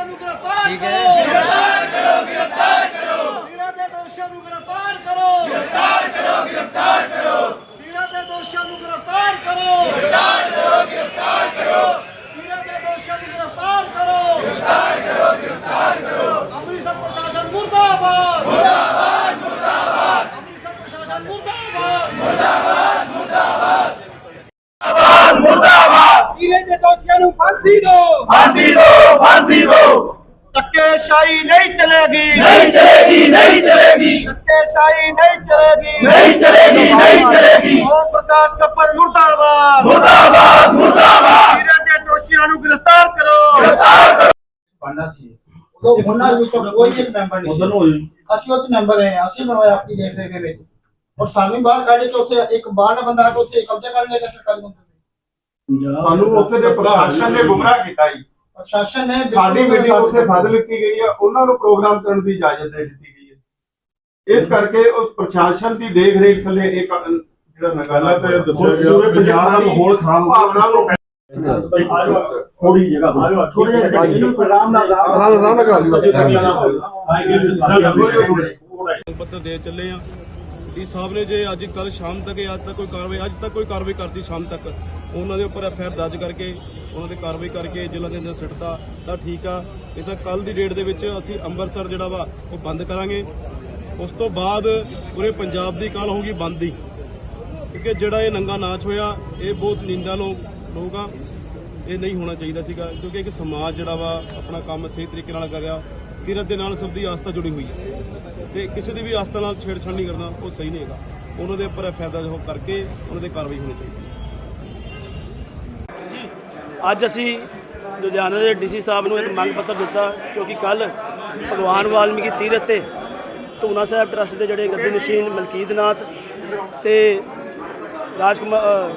ਗ੍ਰਿਫਤਾਰ ਠੀਕ ਹੈ। ਕਰੋ। ਗ੍ਰਿਫਤਾਰ ਕਰੋ ਗ੍ਰਿਫਤਾਰ ਕਰੋ। ਤੀਰਾਂ ਦੇ ਦੋਸ਼ੀਆਂ ਨੂੰ ਗ੍ਰਿਫਤਾਰ ਕਰੋ। ਗ੍ਰਿਫਤਾਰ ਕਰੋ ਗ੍ਰਿਫਤਾਰ ਕਰੋ। ਤੀਰਾਂ ਦੇ ਦੋਸ਼ੀਆਂ ਨੂੰ ਗ੍ਰਿਫਤਾਰ ਕਰੋ। ਗ੍ਰਿਫਤਾਰ ਕਰੋ ਗ੍ਰਿਫਤਾਰ ਕਰੋ। ਤੀਰਾਂ ਦੇ ਦੋਸ਼ੀਆਂ ਨੂੰ ਗ੍ਰਿਫਤਾਰ ਕਰੋ। ਗ੍ਰਿਫਤਾਰ ਕਰੋ ਗ੍ਰਿਫਤਾਰ ਕਰੋ। ਅੰਮ੍ਰਿਤਸਰ ਪ੍ਰਸ਼ਾਸਨ ਮੁਰਦਾਬਾਦ। ਮੁਰਦਾਬਾਦ ਮੁਰਦਾਬਾਦ। ਅੰਮ੍ਰਿਤਸਰ ਪ੍ਰਸ਼ਾਸਨ ਮੁਰਦਾਬਾਦ। ਕੀਲੇ ਦੇ ਦੋਸ਼ੀਆਂ ਨੂੰ ਫਾਂਸੀ ਦਿਓ। ਧੱਕੇਸ਼ਾਹੀ ਨਹੀਂ ਚਲੇਗੀ नहीं चलेगी नहीं चलेगी ਧੱਕੇਸ਼ਾਹੀ ਨਹੀਂ ਚਲੇਗੀ नहीं चलेगी नहीं चलेगी ਓਮ ਪ੍ਰਕਾਸ਼ ਕੱਪਰ ਮੁਰਦਾਬਾਦ मुर्दाबाद मुर्दाबाद ਤੀਰਾਂ ਦੇ ਦੋਸ਼ੀਆਂ ਨੂੰ ਗ੍ਰਿਫਤਾਰ ਕਰੋ ਬਣਨਾ ਸੀ ਉਦੋਂ ਉਹਨਾਂ ਵਿੱਚੋਂ ਕੋਈ ਇੱਕ ਮੈਂਬਰ ਨਹੀਂ ਸੀ ਅਸੀਂ ਉੱਥੇ ਮੈਂਬਰ ਹੈ ਅਸੀਂ ਬਣਵਾਇਆ ਆਪਣੀ ਦੇਖ ਰੇਖ ਦੇ ਵਿੱਚ ਔਰ ਸਾਨੂੰ ਬਾਹਰ ਕੱਢ ਕੇ ਉੱਥੇ ਇੱਕ ਬਾਹਰ ਦਾ ਬੰਦਾ ਆ ਕੇ ਉੱਥੇ ਕਬਜ਼ਾ ਕਰ ਲਿਆ ਸਰਕਾਰੀ ਬੰਦੇ ਨੇ ਸਾਨੂੰ ਉੱਥੇ ਦੇ ਪ੍ਰਸ਼ਾਸਨ ਨੇ ਗੁੰਮਰਾਹ ਕੀਤਾ ਜੀ ਪ੍ਰਸ਼ਾਸਨ ਨੇ ਸਾਡੀ ਮੀਟਿੰਗ ਉੱਥੇ ਸੱਦ ਲਿੱਤੀ ਗਈ ਹੈ ਉਹਨਾਂ ਨੂੰ ਪ੍ਰੋਗਰਾਮ ਕਰਨ ਦੀ ਇਜਾਜ਼ਤ ਦੇ ਦਿੱਤੀ ਗਈ ਹੈ। ਇਸ ਕਰਕੇ ਉਸ ਪ੍ਰਸ਼ਾਸਨ ਦੀ ਦੇਖ ਰੇਖ ਥੱਲੇ ਇੱਕ ਜਿਹੜਾ ਨਗਾਲਾ ਤੇ ਦੱਸਿਆ ਗਿਆ ਪੂਰੇ ਪੰਜਾਬ ਮਾਹੌਲ ਖਰਾਬ ਹੋ ਭਾਵਨਾ ਨੂੰ ਥੋੜੀ ਚੱਲੇ ਆ। ਸਾਹਿਬ ਨੇ ਜੇ ਅੱਜ ਕੱਲ ਸ਼ਾਮ ਤੱਕ ਅੱਜ ਤੱਕ ਕੋਈ ਕਾਰਵਾਈ ਅੱਜ ਤੱਕ ਕੋਈ ਕਾਰਵਾਈ ਕਰਦੀ ਸ਼ਾਮ ਤੱਕ। ਉਹਨਾਂ ਦੇ ਉੱਪਰ ਐਫਆਈਆਰ ਦਰਜ ਕਰਕੇ ਉਹਨਾਂ ਤੇ ਕਾਰਵਾਈ ਕਰਕੇ ਜੇਲ੍ਹਾਂ ਦੇ ਅੰਦਰ ਸਿੱਟਤਾ, ਤਾਂ ਠੀਕ ਆ। ਇਹ ਤਾਂ ਕੱਲ ਦੀ ਡੇਟ ਦੇ ਵਿੱਚ ਅਸੀਂ ਅੰਮ੍ਰਿਤਸਰ ਜਿਹੜਾ ਵਾ, ਉਹ ਬੰਦ ਕਰਾਂਗੇ। ਉਸ ਤੋਂ ਬਾਅਦ ਪੂਰੇ ਪੰਜਾਬ ਦੀ ਕੱਲ ਹੋਊਗੀ ਬੰਦ ਦੀ ਕਿਉਂਕਿ ਜਿਹੜਾ ਇਹ ਨੰਗਾ ਨਾਚ ਹੋਇਆ, ਇਹ ਬਹੁਤ ਨਿੰਦਾ ਲੋਕ ਲੋਕ ਆ। ਇਹ ਨਹੀਂ ਹੋਣਾ ਚਾਹੀਦਾ ਸੀਗਾ, ਕਿਉਂਕਿ ਇੱਕ ਸਮਾਜ ਜਿਹੜਾ ਵਾ, ਆਪਣਾ ਕੰਮ ਸਹੀ ਤਰੀਕੇ ਨਾਲ ਕਰ ਰਿਹਾ। ਕਿਰਤ ਦੇ ਨਾਲ ਸਭ ਦੀ ਆਸਥਾ ਜੁੜੀ ਹੋਈ ਹੈ। ਤੇ ਕਿਸੇ ਦੀ ਵੀ ਆਸਥਾ ਨਾਲ ਛੇੜਛਾੜ ਨਹੀਂ ਕਰਨਾ, ਉਹ ਸਹੀ ਨਹੀਂ ਹੈਗਾ। ਉਹਨਾਂ ਦੇ ਉੱਪਰ ਫਾਇਦਾ ਜੋ ਕਰਕੇ ਉਹਨਾਂ ਦੇ ਕਾਰਵਾਈ ਹੋਣੀ ਚਾਹੀਦੀ ਅੱਜ ਅਸੀਂ ਲੁਧਿਆਣਾ ਦੇ ਡੀਸੀ ਸਾਹਿਬ ਨੂੰ ਇੱਕ ਮੰਗ ਪੱਤਰ ਦਿੱਤਾ ਕਿਉਂਕਿ ਕੱਲ ਭਗਵਾਨ ਵਾਲਮੀਕੀ ਤੀਰਥ ਤੇ ਧੂਨਾ ਸਾਹਿਬ ਟਰਸਟ ਦੇ ਜਿਹੜੇ ਗੱਦੀ ਨਸ਼ੀਨ ਮਲਕੀਤ ਨਾਥ ਤੇ ਰਾਜਕੁਮਾਰ ਅ,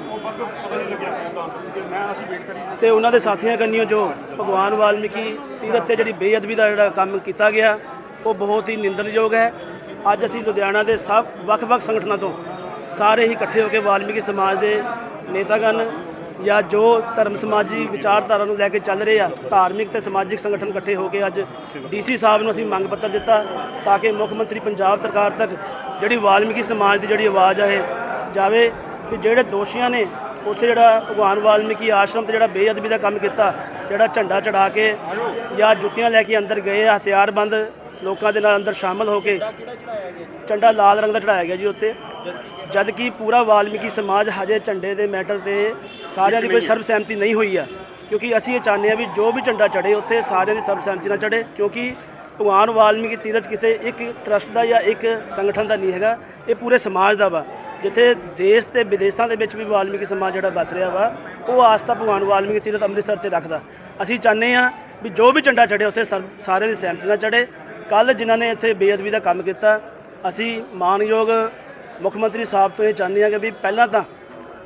ਤੇ ਉਹਨਾਂ ਦੇ ਸਾਥੀਆਂ ਕੰਨਿਓ ਜੋ ਭਗਵਾਨ ਵਾਲਮੀਕੀ ਤੀਰਥ ਤੇ ਜਿਹੜੀ ਬੇਅਦਬੀ ਦਾ ਜਿਹੜਾ ਕੰਮ ਕੀਤਾ ਗਿਆ ਉਹ ਬਹੁਤ ਹੀ ਨਿੰਦਣਯੋਗ ਹੈ। ਅੱਜ ਅਸੀਂ ਲੁਧਿਆਣਾ ਦੇ ਸਭ ਵੱਖ-ਵੱਖ ਸੰਗਠਨਾਂ ਤੋਂ ਸਾਰੇ ਹੀ ਇਕੱਠੇ ਹੋ ਕੇ ਵਾਲਮੀਕੀ ਸਮਾਜ ਦੇ ਨੇਤਾਗਣ ਜਾਂ ਜੋ ਧਰਮ ਸਮਾਜੀ ਵਿਚਾਰਧਾਰਾ ਨੂੰ ਲੈ ਕੇ ਚੱਲ ਰਹੇ ਆ, ਧਾਰਮਿਕ ਤੇ ਸਮਾਜਿਕ ਸੰਗਠਨ ਇਕੱਠੇ ਹੋ ਕੇ ਅੱਜ ਡੀਸੀ ਸਾਹਿਬ ਨੂੰ ਅਸੀਂ ਮੰਗ ਪੱਤਰ ਦਿੱਤਾ ਤਾਂ ਕਿ ਮੁੱਖ ਮੰਤਰੀ ਪੰਜਾਬ ਸਰਕਾਰ ਤੱਕ ਜਿਹੜੀ ਵਾਲਮੀਕੀ ਸਮਾਜ ਦੀ ਜਿਹੜੀ ਆਵਾਜ਼ ਆ ਇਹ ਜਾਵੇ ਕਿ ਜਿਹੜੇ ਦੋਸ਼ੀਆਂ ਨੇ ਉੱਥੇ ਜਿਹੜਾ ਭਗਵਾਨ ਵਾਲਮੀਕੀ ਆਸ਼ਰਮ ਤੇ ਜਿਹੜਾ ਬੇਅਦਬੀ ਦਾ ਕੰਮ ਕੀਤਾ, ਜਿਹੜਾ ਝੰਡਾ ਚੜਾ ਕੇ ਜਾਂ ਜੁੱਤੀਆਂ ਲੈ ਕੇ ਅੰਦਰ ਗਏ ਹਥਿਆਰਬੰਦ ਲੋਕਾਂ ਦੇ ਨਾਲ ਅੰਦਰ ਸ਼ਾਮਲ ਹੋ ਕੇ, ਝੰਡਾ ਲਾਲ ਰੰਗ ਦਾ ਚੜਾਇਆ ਗਿਆ ਜੀ ਉੱਥੇ। ਜਦ ਕਿ ਪੂਰਾ ਵਾਲਮੀਕੀ ਸਮਾਜ ਹਜੇ ਝੰਡੇ ਦੇ ਮੈਟਰ ਤੇ ਸਾਰਿਆਂ ਦੀ ਕੋਈ ਸਰਬਸਹਿਮਤੀ ਨਹੀਂ ਹੋਈ ਆ। ਕਿਉਂਕਿ ਅਸੀਂ ਇਹ ਚਾਹੁੰਦੇ ਆ ਵੀ ਜੋ ਵੀ ਝੰਡਾ ਚੜੇ ਉੱਥੇ ਸਾਰਿਆਂ ਦੀ ਸਰਬਸਹਿਮਤੀ ਨਾਲ ਚੜੇ ਕਿਉਂਕਿ ਭਗਵਾਨ ਵਾਲਮੀਕੀ ਤੀਰਥ ਕਿਸੇ ਇੱਕ ਟਰਸਟ ਦਾ ਜਾਂ ਇੱਕ ਸੰਗਠਨ ਦਾ ਨਹੀਂ ਹੈਗਾ ਇਹ ਪੂਰੇ ਸਮਾਜ ਦਾ ਵਾ। ਜਿੱਥੇ ਦੇਸ਼ ਤੇ ਵਿਦੇਸ਼ਾਂ ਦੇ ਵਿੱਚ ਵੀ ਵਾਲਮੀਕੀ ਸਮਾਜ ਜਿਹੜਾ ਵਸ ਰਿਹਾ ਵਾ ਉਹ ਆਸਥਾ ਭਗਵਾਨ ਵਾਲਮੀਕੀ ਤੀਰਥ ਅੰਮ੍ਰਿਤਸਰ ਤੇ ਰੱਖਦਾ। ਅਸੀਂ ਚਾਹੁੰਦੇ ਆ ਵੀ ਜੋ ਵੀ ਝੰਡਾ ਚੜੇ ਉੱਥੇ ਸਰਬ- ਸਾਰਿਆਂ ਦੀ ਸਹਿਮਤੀ ਨਾਲ ਚੜੇ ਕੱਲ ਜਿਨ੍ਹਾਂ ਨੇ ਇੱਥੇ ਬੇਅਦਬੀ ਦਾ ਕੰਮ ਕੀਤਾ ਅਸੀਂ ਮਾਨਯੋਗ ਮੁੱਖ ਮੰਤਰੀ ਸਾਹਿਬ ਤੋਂ ਇਹ ਚਾਹੁੰਦੇ ਹਾਂ ਕਿ ਵੀ ਪਹਿਲਾਂ ਤਾਂ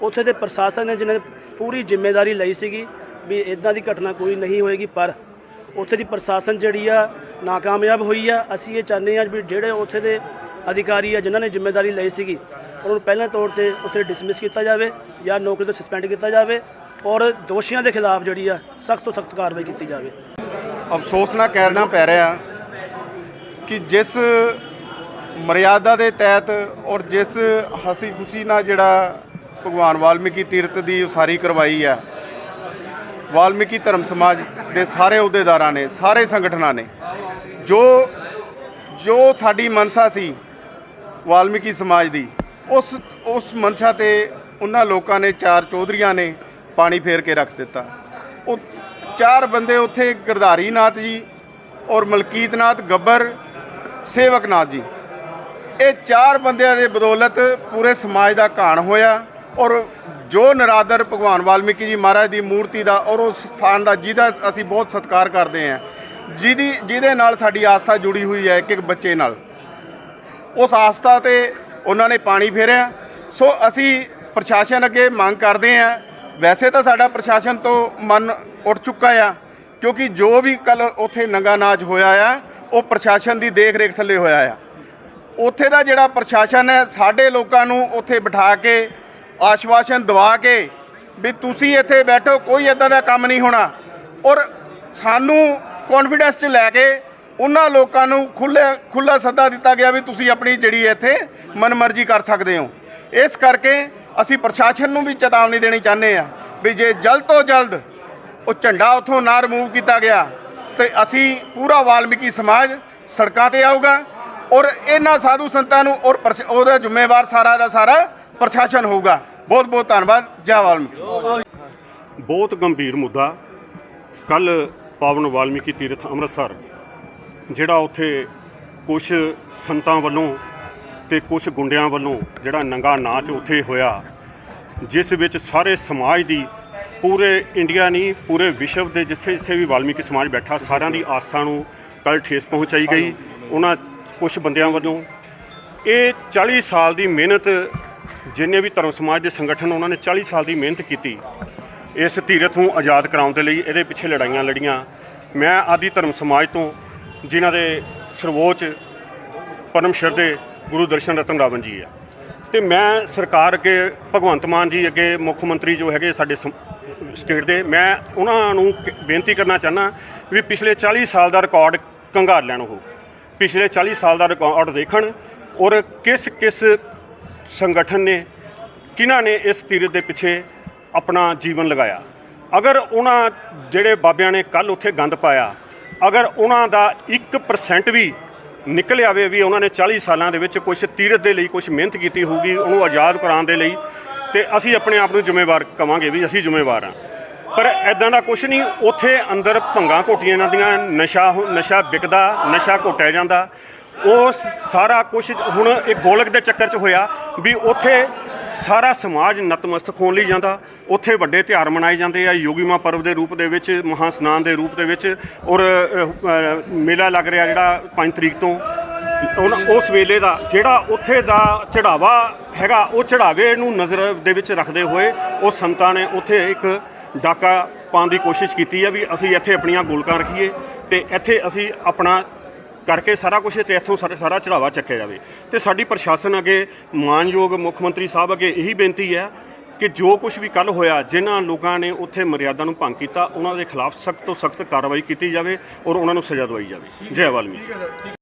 ਉੱਥੇ ਦੇ ਪ੍ਰਸ਼ਾਸਨ ਨੇ ਜਿਨ੍ਹਾਂ ਨੇ ਪੂਰੀ ਜ਼ਿੰਮੇਵਾਰੀ ਲਈ ਸੀਗੀ ਵੀ ਇਦਾਂ ਦੀ ਘਟਨਾ ਕੋਈ ਨਹੀਂ ਹੋਏਗੀ, ਪਰ ਉੱਥੇ ਦੀ ਪ੍ਰਸ਼ਾਸਨ ਜਿਹੜੀ ਆ ਨਾਕਾਮਯਾਬ ਹੋਈ ਆ। ਅਸੀਂ ਇਹ ਚਾਹੁੰਦੇ ਹਾਂ ਵੀ ਜਿਹੜੇ ਉੱਥੇ ਦੇ ਅਧਿਕਾਰੀ ਆ ਜਿਨ੍ਹਾਂ ਨੇ ਜ਼ਿੰਮੇਵਾਰੀ ਲਈ ਸੀਗੀ, ਉਹਨਾਂ ਨੂੰ ਪਹਿਲਾਂ ਤੌਰ ਤੇ ਉੱਥੇ ਡਿਸਮਿਸ ਕੀਤਾ ਜਾਵੇ ਜਾਂ ਨੌਕਰੀ ਤੋਂ ਸਸਪੈਂਡ ਕੀਤਾ ਜਾਵੇ ਔਰ ਦੋਸ਼ੀਆਂ ਦੇ ਖਿਲਾਫ ਜਿਹੜੀ ਆ ਸਖਤ ਤੋਂ ਸਖਤ ਕਾਰਵਾਈ ਕੀਤੀ ਜਾਵੇ। ਅਫਸੋਸ ਨਾਲ ਕਹਿਣਾ ਪੈ ਰਿਹਾ ਕਿ ਜਿਸ ਮਰਿਆਦਾ ਦੇ ਤਹਿਤ ਔਰ ਜਿਸ ਹਸੀ ਖੁਸ਼ੀ ਨਾਲ ਜਿਹੜਾ ਭਗਵਾਨ ਵਾਲਮੀਕੀ ਤੀਰਥ ਦੀ ਉਸਾਰੀ ਕਰਵਾਈ ਹੈ, ਵਾਲਮੀਕੀ ਧਰਮ ਸਮਾਜ ਦੇ ਸਾਰੇ ਅਹੁਦੇਦਾਰਾਂ ਨੇ, ਸਾਰੇ ਸੰਗਠਨਾਂ ਨੇ, ਜੋ ਜੋ ਸਾਡੀ ਮਨਸਾ ਸੀ ਵਾਲਮੀਕੀ ਸਮਾਜ ਦੀ, ਉਸ ਉਸ ਮਨਸ਼ਾ ਤੇ ਉਹਨਾਂ ਲੋਕਾਂ ਨੇ ਚਾਰ ਚੌਧਰੀਆਂ ਨੇ ਪਾਣੀ ਫੇਰ ਕੇ ਰੱਖ ਦਿੱਤਾ। ਉਹ ਚਾਰ ਬੰਦੇ ਉੱਥੇ ਗਰਧਾਰੀ ਨਾਥ ਜੀ ਔਰ ਮਲਕੀਤ ਨਾਥ ਗੱਬਰ ਸੇਵਕ ਨਾਥ ਜੀ। ਇਹ ਚਾਰ ਬੰਦਿਆਂ ਦੇ ਬਦੌਲਤ ਪੂਰੇ ਸਮਾਜ ਦਾ ਘਾਣ ਹੋਇਆ ਔਰ ਜੋ ਨਰਾਦਰ ਭਗਵਾਨ ਵਾਲਮੀਕੀ ਜੀ ਮਹਾਰਾਜ ਦੀ ਮੂਰਤੀ ਦਾ ਔਰ ਉਸ ਸਥਾਨ ਦਾ ਜਿਹਦਾ ਅਸੀਂ ਬਹੁਤ ਸਤਿਕਾਰ ਕਰਦੇ ਹਾਂ, ਜਿਹਦੀ, ਜਿਹਦੇ ਨਾਲ ਸਾਡੀ ਆਸਥਾ ਜੁੜੀ ਹੋਈ ਹੈ ਇੱਕ ਇੱਕ ਬੱਚੇ ਨਾਲ। ਉਸ ਆਸਥਾ ਤੇ ਉਹਨਾਂ ਨੇ ਪਾਣੀ ਫੇਰਿਆ। ਸੋ ਅਸੀਂ ਪ੍ਰਸ਼ਾਸਨ ਅੱਗੇ ਮੰਗ ਕਰਦੇ ਹਾਂ। ਵੈਸੇ ਤਾਂ ਸਾਡਾ ਪ੍ਰਸ਼ਾਸਨ ਤੋਂ ਮਨ ਉੱਠ ਚੁੱਕਾ ਆ, ਕਿਉਂਕਿ ਜੋ ਵੀ ਕੱਲ ਉੱਥੇ ਨੰਗਾ ਨਾਚ ਹੋਇਆ ਆ, ਉਹ ਪ੍ਰਸ਼ਾਸਨ ਦੀ ਦੇਖ ਰੇਖ ਥੱਲੇ ਹੋਇਆ ਆ। ਉੱਥੇ ਦਾ ਜਿਹੜਾ ਪ੍ਰਸ਼ਾਸਨ ਹੈ, ਸਾਡੇ ਲੋਕਾਂ ਨੂੰ ਉੱਥੇ ਬਿਠਾ ਕੇ, ਆਸ਼ਵਾਸਨ ਦਵਾ ਕੇ ਵੀ ਤੁਸੀਂ ਇੱਥੇ ਬੈਠੋ, ਕੋਈ ਇਦਾਂ ਦਾ ਕੰਮ ਨਹੀਂ ਹੋਣਾ। ਔਰ ਸਾਨੂੰ ਕੌਨਫੀਡੈਂਸ 'ਚ ਲੈ ਕੇ ਉਹਨਾਂ ਲੋਕਾਂ ਨੂੰ ਖੁੱਲੇ ਖੁੱਲਾ ਸੱਦਾ ਦਿੱਤਾ ਗਿਆ ਵੀ ਤੁਸੀਂ ਆਪਣੀ ਜਿਹੜੀ ਇੱਥੇ ਮਨਮਰਜ਼ੀ ਕਰ ਸਕਦੇ ਹੋ। ਇਸ ਕਰਕੇ ਅਸੀਂ ਪ੍ਰਸ਼ਾਸਨ ਨੂੰ ਵੀ ਚੇਤਾਵਨੀ ਦੇਣੀ ਚਾਹੁੰਦੇ ਆ ਵੀ ਜੇ ਜਲਦ ਤੋਂ ਜਲਦ ਉਹ ਝੰਡਾ ਉਥੋਂ ਨਾ ਰਿਮੂਵ ਕੀਤਾ ਗਿਆ, ਤੇ ਅਸੀਂ ਪੂਰਾ ਵਾਲਮੀਕੀ ਸਮਾਜ ਸੜਕਾਂ ਤੇ ਆਊਗਾ। ਔਰ ਇਹਨਾਂ ਸਾਧੂ ਸੰਤਾਂ ਨੂੰ ਔਰ ਉਹਦਾ ਜ਼ਿੰਮੇਵਾਰ ਸਾਰਾ ਦਾ ਸਾਰਾ ਪ੍ਰਸ਼ਾਸਨ ਹੋਊਗਾ। ਬਹੁਤ ਬਹੁਤ ਧੰਨਵਾਦ। ਜੈ ਵਾਲਮੀਕੀ। ਬਹੁਤ ਗੰਭੀਰ ਮੁੱਦਾ ਕੱਲ ਪਾਵਨ ਵਾਲਮੀਕੀ ਤੀਰਥ ਅੰਮ੍ਰਿਤਸਰ ਜਿਹੜਾ ਉੱਥੇ ਕੁਝ ਸੰਤਾਂ ਵੱਲੋਂ ਤੇ ਕੁਝ ਗੁੰਡਿਆਂ ਵੱਲੋਂ ਜਿਹੜਾ ਨੰਗਾ ਨਾਚ ਉੱਥੇ ਹੋਇਆ ਜਿਸ ਵਿੱਚ ਸਾਰੇ ਸਮਾਜ ਦੀ ਪੂਰੇ ਇੰਡੀਆ ਨਹੀਂ ਪੂਰੇ ਵਿਸ਼ਵ ਦੇ ਜਿੱਥੇ ਜਿੱਥੇ ਵੀ ਵਾਲਮੀਕੀ ਸਮਾਜ ਬੈਠਾ ਸਾਰਿਆਂ ਦੀ ਆਸਥਾ ਨੂੰ ਕੱਲ ਠੇਸ ਪਹੁੰਚਾਈ ਗਈ। ਉਹਨਾਂ ਕੁਝ ਬੰਦਿਆਂ ਵੱਲੋਂ ਇਹ 40 ਸਾਲ ਦੀ ਮਿਹਨਤ, ਜਿੰਨੇ ਵੀ ਧਰਮ ਸਮਾਜ ਦੇ ਸੰਗਠਨ ਉਹਨਾਂ ਨੇ 40 ਸਾਲ ਦੀ ਮਿਹਨਤ ਕੀਤੀ, ਇਸ ਧੀਰਥ ਨੂੰ ਆਜ਼ਾਦ ਕਰਾਉਣ ਦੇ ਲਈ ਇਹਦੇ ਪਿੱਛੇ ਲੜਾਈਆਂ ਲੜੀਆਂ। ਮੈਂ ਆਦੀ ਧਰਮ ਸਮਾਜ ਤੋਂ ਜਿਨ੍ਹਾਂ ਦੇ ਸਰਵੋੱਚ ਪਰਮ ਸ਼ਰਦੇ ਗੁਰੂ ਦਰਸ਼ਨ ਰਤਨ ਰਾਵਣ ਜੀ ਆ। ਤੇ ਮੈਂ ਸਰਕਾਰ ਅੱਗੇ, ਭਗਵੰਤ ਮਾਨ ਜੀ ਅੱਗੇ, ਮੁੱਖ ਮੰਤਰੀ ਜੋ ਹੈਗੇ ਸਾਡੇ ਸਮ- ਸਟੇਟ ਦੇ, ਮੈਂ ਉਹਨਾਂ ਨੂੰ ਬੇਨਤੀ ਕਰਨਾ ਚਾਹਨਾ ਵੀ ਪਿਛਲੇ 40 ਸਾਲ ਦਾ ਰਿਕਾਰਡ ਕੰਘਾਰ ਲੈਣ ਉਹ। ਪਿਛਲੇ 40 ਸਾਲ ਦਾ ਰਿਕਾਰਡ ਦੇਖਣ ਔਰ ਕਿਸ ਕਿਸ ਸੰਗਠਨ ਨੇ, ਕਿਹਨਾਂ ਨੇ ਇਸ ਤੀਰਥ ਦੇ ਪਿੱਛੇ ਆਪਣਾ ਜੀਵਨ ਲਗਾਇਆ? ਅਗਰ ਉਹਨਾਂ ਜਿਹੜੇ ਬਾਬਿਆਂ ਨੇ ਕੱਲ ਉੱਥੇ ਗੰਦ ਪਾਇਆ, ਅਗਰ ਉਹਨਾਂ ਦਾ 1% ਵੀ ਨਿਕਲ ਆਵੇ ਵੀ ਉਹਨਾਂ ਨੇ 40 ਸਾਲਾਂ ਦੇ ਵਿੱਚ ਕੁਝ ਤੀਰਥ ਦੇ ਲਈ ਕੁਝ ਮਿਹਨਤ ਕੀਤੀ ਹੋਊਗੀ, ਉਹਨੂੰ ਆਜ਼ਾਦ ਕਰਾਉਣ ਦੇ ਲਈ, ਤੇ ਅਸੀਂ ਆਪਣੇ ਆਪ ਨੂੰ ਜ਼ਿੰਮੇਵਾਰ ਕਵਾਂਗੇ ਵੀ ਅਸੀਂ ਜ਼ਿੰਮੇਵਾਰ ਹਾਂ। ਪਰ ਐਦਾਂ ਦਾ ਕੁਝ ਨਹੀਂ, ਉੱਥੇ ਅੰਦਰ ਭੰਗਾਂ ਘੋਟੀਆਂ ਜਾਂਦੀਆਂ ਨਸ਼ਾ ਹੁ- ਨਸ਼ਾ ਵਿਕਦਾ, ਨਸ਼ਾ ਘੋਟਿਆ ਜਾਂਦਾ। ਉਹ ਸਾਰਾ ਕੁਝ ਹੁਣ ਇਹ ਗੋਲਕ ਦੇ ਚੱਕਰ 'ਚ ਹੋਇਆ ਵੀ ਉੱਥੇ ਸਾਰਾ ਸਮਾਜ ਨਤਮਸਤਕ ਹੋਣ ਲਈ ਜਾਂਦਾ। ਉੱਥੇ ਵੱਡੇ ਤਿਉਹਾਰ ਮਨਾਏ ਜਾਂਦੇ ਆ ਯੋਗੀਮਾ ਪਰਵ ਦੇ ਰੂਪ ਦੇ ਵਿੱਚ, ਮਹਾ ਸਨਾਨ ਦੇ ਰੂਪ ਦੇ ਵਿੱਚ ਔਰ ਮੇਲਾ ਲੱਗ ਰਿਹਾ ਜਿਹੜਾ 5 ਤਰੀਕ ਤੋਂ। ਉਹਨਾਂ ਉਸ ਵੇਲੇ ਦਾ ਜਿਹੜਾ ਉੱਥੇ ਦਾ ਚੜਾਵਾ ਹੈਗਾ, ਉਹ ਚੜਾਵੇ ਨੂੰ ਨਜ਼ਰ ਦੇ ਵਿੱਚ ਰੱਖਦੇ ਹੋਏ ਉਹ ਸੰਤਾਂ ਨੇ ਉੱਥੇ ਇੱਕ ਡਾਕਾ ਪਾਉਣ ਦੀ ਕੋਸ਼ਿਸ਼ ਕੀਤੀ ਹੈ ਵੀ ਅਸੀਂ ਇੱਥੇ ਆਪਣੀਆਂ ਗੋਲਕਾਂ ਰੱਖੀਏ ਤੇ ਇੱਥੇ ਅਸੀਂ ਆਪਣਾ ਕਰਕੇ ਸਾਰਾ ਕੁਝ ਤੇ ਇੱਥੋਂ ਸਾਰਾ ਸਾਰਾ ਚੜਾਵਾ ਚੱਕਿਆ ਜਾਵੇ। ਤੇ ਸਾਡੀ ਪ੍ਰਸ਼ਾਸਨ ਅੱਗੇ ਮਾਨਯੋਗ ਮੁੱਖ ਮੰਤਰੀ ਸਾਹਿਬ ਅੱਗੇ ਇਹੀ ਬੇਨਤੀ ਹੈ ਕਿ ਜੋ ਕੁਝ ਵੀ ਕੱਲ ਹੋਇਆ, ਜਿਨ੍ਹਾਂ ਲੋਕਾਂ ਨੇ ਉੱਥੇ ਮਰਿਆਦਾ ਨੂੰ ਭੰਗ ਕੀਤਾ, ਉਹਨਾਂ ਦੇ ਖਿਲਾਫ ਸਖਤ ਤੋਂ ਸਖਤ ਕਾਰਵਾਈ ਕੀਤੀ ਜਾਵੇ ਔਰ ਉਹਨਾਂ ਨੂੰ ਸਜ਼ਾ ਦਵਾਈ ਜਾਵੇ। ਜੈ ਵਾਲਮੀਕ।